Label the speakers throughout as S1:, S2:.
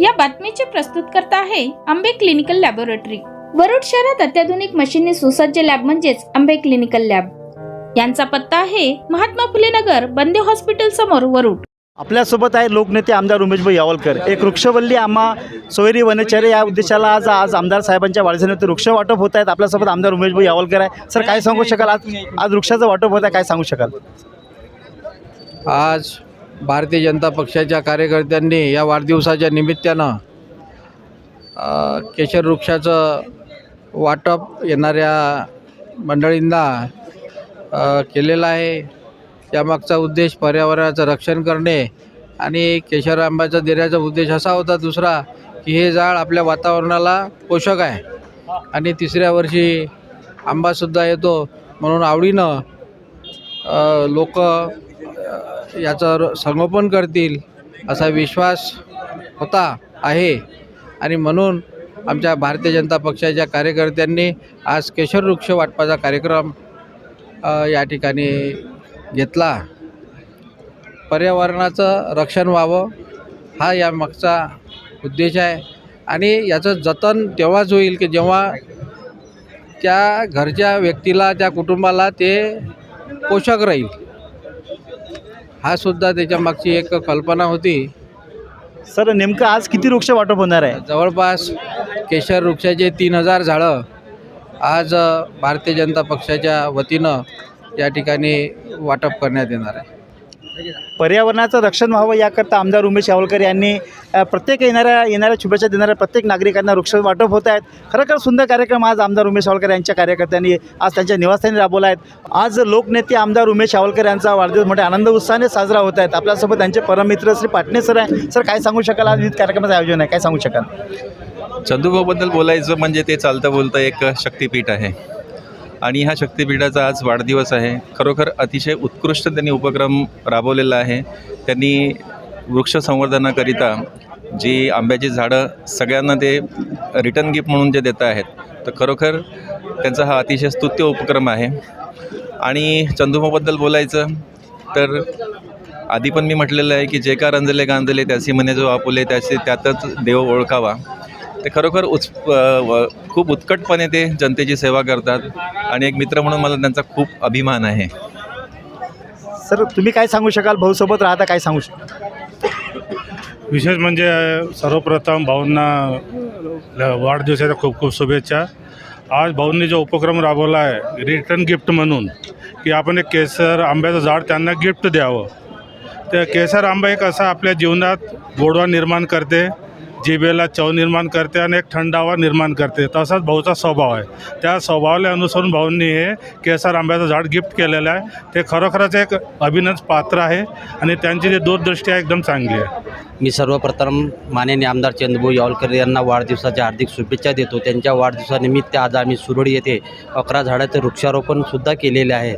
S1: या बातमीचे प्रस्तुतकर्ता आहे आंबे क्लिनिकल लॅबोरेटरी. वरुड शहरात अत्याधुनिक मशीनने सुसज्ज लॅब म्हणजेच आंबे क्लिनिकल लॅब. यांचा पत्ता आहे महात्मा फुले नगर बंदे हॉस्पिटल समोर वरुड.
S2: आपल्यासोबत आहे लोकनेते आमदार उमेशभाई यावलकर. एक वृक्षवल्ली आम्हा सोयरी वनचर्य या उद्देशाला आज आज आमदार साहेबांच्या वाढदिवसानिमित्त वृक्ष वाटप होत आहेत. आपल्यासोबत आमदार उमेशभाई यावलकर आहे. सर काय सांगू शकाल? आज आज वृक्षाचं वाटप होत आहे काय सांगू शकाल?
S3: आज भारतीय जनता पक्षाच्या कार्यकर्त्यांनी या वाढदिवसाच्या निमित्तानं केशर वृक्षाचं वाटप येणाऱ्या मंडळींना केलेलं आहे. यामागचा उद्देश पर्यावरणाचं रक्षण करणे आणि केशर आंब्याचा देण्याचा उद्देश असा होता दुसरा की हे झाड आपल्या वातावरणाला पोषक आहे. आणि तिसऱ्या वर्षी आंबासुद्धा येतो म्हणून आवडीनं लोक याचं र- संगोपन करतील असा विश्वास होता आहे. आणि म्हणून आमच्या भारतीय जनता पक्षाच्या कार्यकर्त्यांनी आज केशर वृक्ष वाटपाचा कार्यक्रम या ठिकाणी घेतला. पर्यावरणाचं रक्षण व्हावं हा या मागचा उद्देश आहे. आणि याचं जतन तेव्हाच होईल की जेव्हा त्या घरच्या व्यक्तीला त्या कुटुंबाला ते पोषक राहील. हा सुद्धा त्याच्या मागची एक कल्पना होती.
S2: सर नेमकं आज किती वृक्ष वाटप होणार आहे?
S3: जवळपास केशर वृक्षाचे तीन हजार झाडं आज भारतीय जनता पक्षाच्या वतीनं या ठिकाणी वाटप करण्यात येणार आहे.
S2: पर्यावरणाचं रक्षण व्हावं याकरता आमदार उमेश यावलकर यांनी प्रत्येक येणाऱ्या येणाऱ्या शुभेच्छा देणाऱ्या प्रत्येक नागरिकांना वृक्ष वाटप होत आहेत. खरोखर सुंदर कार्यक्रम आज आमदार उमेश यावलकर यांच्या कार्यकर्त्यांनी आज त्यांच्या निवासस्थानी राबवला आहेत आज लोकनेते आमदार उमेश यावलकर यांचा वाढदिवस मोठ्या आनंद उत्साहाने साजरा होत आहेत. आपल्यासोबत त्यांचे परममित्र श्री पाटणे सर आहे. सर काय सांगू शकाल आज विविध कार्यक्रमाचं आयोजन आहे? काय सांगू शकाल?
S4: चंदूभाऊबद्दल बोलायचं म्हणजे ते चालतं बोलतं एक शक्तिपीठ आहे. आणि ह्या शक्तिपीठाचा आज वाढदिवस आहे. खरोखर अतिशय उत्कृष्ट त्यांनी उपक्रम राबवलेला आहे. त्यांनी वृक्ष संवर्धनाकरिता जी आंब्याची झाडं सगळ्यांना ते रिटर्न गिफ्ट म्हणून जे देत आहेत तर खरोखर त्यांचा हा अतिशय स्तुत्य उपक्रम आहे. आणि चंदुमाबद्दल बोलायचं तर आधी पण मी म्हटलेलं आहे की जे का रंजले गांजले त्यासी म्हणे जो आपुले त्याचे त्यातच देव ओळखावा. ते खरोखर उच खूप उत्कटपणे ते जनतेची सेवा करतात आणि एक मित्र म्हणून मला त्यांचा खूप अभिमान आहे.
S2: सर तुम्ही काय सांगू शकाल? भाऊसोबत राहता काय सांगू शकाल?
S5: विशेष म्हणजे सर्वप्रथम भाऊंना वाढदिवसाच्या खूप खूप शुभेच्छा. आज भाऊंनी जो उपक्रम राबवला आहे रिटर्न गिफ्ट म्हणून की आपण एक केसर आंब्याचं झाड त्यांना गिफ्ट द्यावं. तर केसर आंबा एक असा आपल्या जीवनात गोडवा निर्माण करते. जिभेला चव निर्माण करते आणि एक थंडावा निर्माण करते. तसाच भाऊचा स्वभाव आहे. त्या स्वभावाला अनुसरून भाऊंनी हे केसर आंब्याचं झाड गिफ्ट केलेलं आहे. ते खरोखरच एक अभिनंदन पात्र आहे आणि त्यांची जी दूरदृष्टी आहे एकदम चांगली आहे.
S6: मी सर्वप्रथम माननीय आमदार चंद्रभाऊ यावलकर यांना वाढदिवसाच्या हार्दिक शुभेच्छा देतो. त्यांच्या वाढदिवसानिमित्त आज आम्ही सुरळी येथे अकरा झाडाचे वृक्षारोपणसुद्धा केलेले आहे.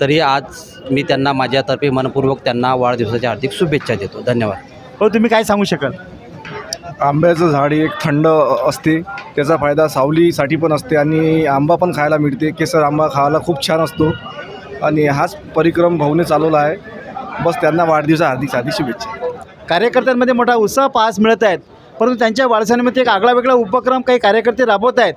S6: तरी आज मी त्यांना माझ्यातर्फे मनपूर्वक त्यांना वाढदिवसाच्या हार्दिक शुभेच्छा देतो. धन्यवाद.
S2: हो तुम्ही काय सांगू शकाल?
S7: आंब्याचं झाड एक थंड असते त्याचा फायदा सावलीसाठी पण असते आणि आंबा पण खायला मिळते. केसर आंबा खायला खूप छान असतो. आणि हाच परिक्रम भाऊने चालवला आहे. बस त्यांना वाढदिवसा हार्दिक हार्दिक शुभेच्छा.
S2: कार्यकर्त्यांमध्ये मोठा उत्साह पाहास मिळत आहेत. परंतु त्यांच्या वाढदिवसानिमित्त एक आगळा वेगळा उपक्रम काही कार्यकर्ते राबवत आहेत.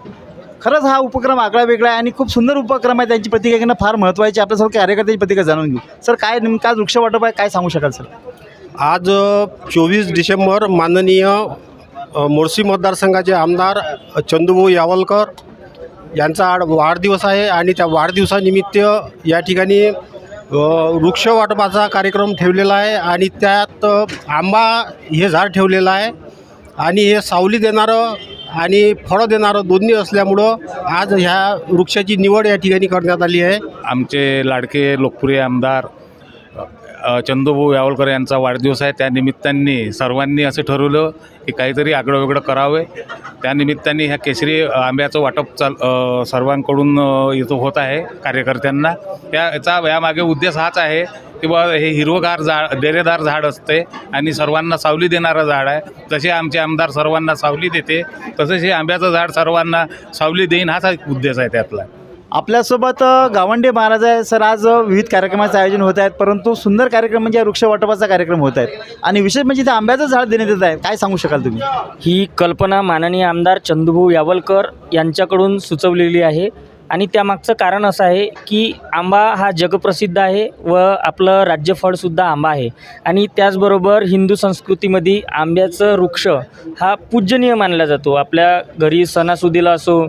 S2: खरंच हा उपक्रम आगळा वेगळा आहे आणि खूप सुंदर उपक्रम आहे. त्यांची प्रतिक्रिया घेणं फार महत्त्वाची. आपल्यासोबत कार्यकर्त्यांची प्रतिक्रिया जाणून घेऊ. सर काय नेमका आज वृक्ष वाटप आहे? काय सांगू शकाल सर?
S8: आज चोवीस डिसेंबर माननीय अ, मोर्शी मतदारसंघाचे आमदार चंदूभाऊ यावलकर यांचा आड वाढदिवस आहे आणि त्या वाढदिवसानिमित्त या ठिकाणी वृक्ष वाटपाचा कार्यक्रम ठेवलेला आहे आणि त्यात आंबा हे झाड ठेवलेलं आहे आणि हे सावली देणारं आणि फळं देणारं दोन्ही असल्यामुळं आज ह्या वृक्षाची निवड या ठिकाणी करण्यात आली आहे.
S9: आमचे लाडके लोकप्रिय आमदार चंदूभाऊ यावलकर यांचा वाढदिवस आहे. त्यानिमित्ताने सर्वांनी असं ठरवलं की काहीतरी आगळं वेगळं करावे त्यानिमित्ताने ह्या केसरी आंब्याचं वाटप चाल सर्वांकडून इथं होत आहे कार्यकर्त्यांना. त्या याचा यामागे उद्देश हाच आहे की बा हे हिरवगार झाड डेरेदार झाड असते आणि सर्वांना सावली देणारं झाड आहे. जसे आमचे आमदार सर्वांना सावली देते तसेच हे आंब्याचं झाड सर्वांना सावली देईन हाच एक उद्देश आहे त्यातला.
S2: आपल्यासोबत गावंडे महाराज आहे सर आज विविध कार्यक्रमाचं आयोजन होत आहेत. परंतु सुंदर कार्यक्रम म्हणजे वृक्ष वाटपाचा कार्यक्रम होत आहेत. आणि विशेष म्हणजे इथे आंब्याचं झाड देण्यात येत आहे. काय सांगू शकाल तुम्ही?
S10: ही कल्पना माननीय आमदार चंदूभाऊ यावलकर यांच्याकडून सुचवलेली आहे. आणि त्यामागचं कारण असं आहे की आंबा हा जगप्रसिद्ध आहे व आपलं राज्यफळसुद्धा आंबा आहे. आणि त्याचबरोबर हिंदू संस्कृतीमध्ये आंब्याचं वृक्ष हा पूजनीय मानला जातो. आपल्या घरी सणासुदीला असो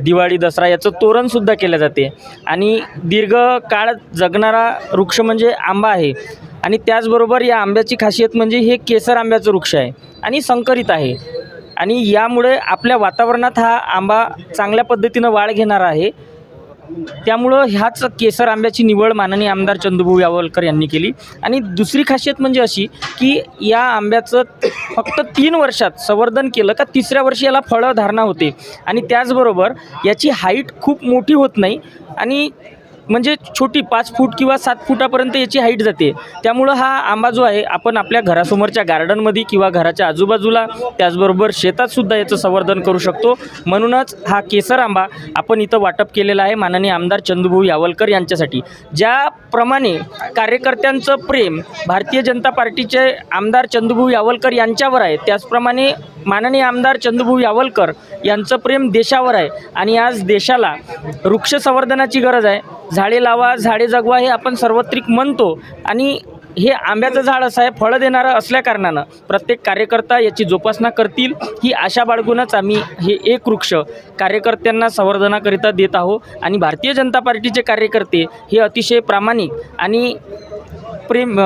S10: दिवाळी दसरा याचं तोरणसुद्धा केलं जाते. आणि दीर्घ काळ जगणारा वृक्ष म्हणजे आंबा आहे. आणि त्याचबरोबर या आंब्याची खासियत म्हणजे हे केसर आंब्याचं वृक्ष आहे. आणि संकरित आहे. आणि यामुळे आपल्या वातावरणात हा आंबा चांगल्या पद्धतीनं वाढ घेणार आहे. त्यामुळं ह्याच केसर आंब्याची निवड माननीय आमदार चंदूभाऊ यावलकर यांनी केली. आणि दुसरी खासियत म्हणजे अशी की या आंब्याचं फक्त तीन वर्षात संवर्धन केलं का तिसऱ्या वर्षी याला फळं धारणा होते. आणि त्याचबरोबर याची हाईट खूप मोठी होत नाही. आणि म्हणजे छोटी पाच फूट किंवा सात फुटापर्यंत याची हाईट जाते. त्यामुळं हा आंबा जो आहे आपण आपल्या घरासमोरच्या गार्डनमध्ये किंवा घराच्या आजूबाजूला त्याचबरोबर शेतातसुद्धा याचं संवर्धन करू शकतो. म्हणूनच हा केसर आंबा आपण इथं वाटप केलेला आहे माननीय आमदार चंदूभाऊ यावलकर यांच्यासाठी. ज्या प्रमाणे कार्यकर्त्यांचं प्रेम भारतीय जनता पार्टीचे आमदार चंदूभाऊ यावलकर यांच्यावर आहे. त्याचप्रमाणे माननीय आमदार चंदूभाऊ यावलकर यांचं प्रेम देशावर आहे. आणि आज देशाला वृक्ष संवर्धनाची गरज आहे. झाडे लावा झाडे जगवा हे आपण सार्वत्रिक म्हणतो. आणि हे आंब्याचं झाड असं आहे फळं देणारं असल्याकारणानं प्रत्येक कार्यकर्ता याची जोपासना करतील. ही आशा बाळगूनच आम्ही हे एक वृक्ष कार्यकर्त्यांना संवर्धनाकरिता देत आहोत. आणि भारतीय जनता पार्टीचे कार्यकर्ते हे अतिशय प्रामाणिक आणि प्रेम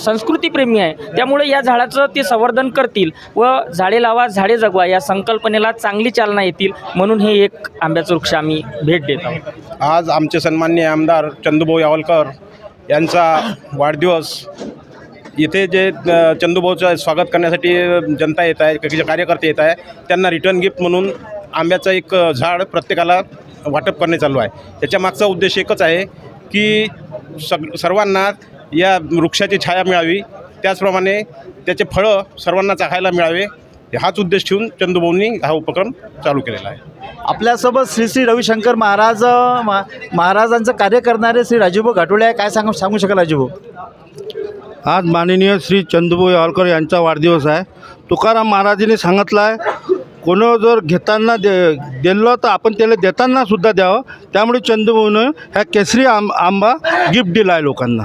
S10: संस्कृतीप्रेमी आहे. त्यामुळे या झाडाचं ते संवर्धन करतील व झाडे लावा झाडे जगवा या संकल्पनेला चांगली चालना येतील म्हणून हे एक आंब्याचं वृक्ष आम्ही भेट देत आहोत.
S8: आज आमचे सन्माननीय आमदार चंदूभाऊ यावलकर यांचा वाढदिवस इथे जे चंदूभाऊचं स्वागत करण्यासाठी जनता येत आहे जे कार्यकर्ते येत आहे त्यांना रिटर्न गिफ्ट म्हणून आंब्याचं एक झाड प्रत्येकाला वाटप करणे चालू आहे. त्याच्या मागचा उद्देश एकच आहे की सग सर्वांना या वृक्षाची छाया मिळावी. त्याचप्रमाणे त्याचे फळं सर्वांना चाखायला मिळावे. हाच उद्देश ठेवून चंदूभाऊंनी हा उपक्रम चालू केलेला आहे.
S2: आपल्यासोबत श्री श्री रविशंकर महाराज मा- महाराजांचं कार्य करणारे श्री राजूभाऊ घाटोळे आहे काय सांगू सांगू शकाल राजूभाऊ?
S11: आज माननीय श्री चंदूभाऊ यावलकर यांचा वाढदिवस आहे. तुकाराम महाराजांनी सांगितलं आहे कोणी जर घेताना दे दिलं तर आपण त्याला देताना सुद्धा द्यावं. त्यामुळे चंदूभाऊनं ह्या केसरी आंब आंबा गिफ्ट दिला आहे लोकांना.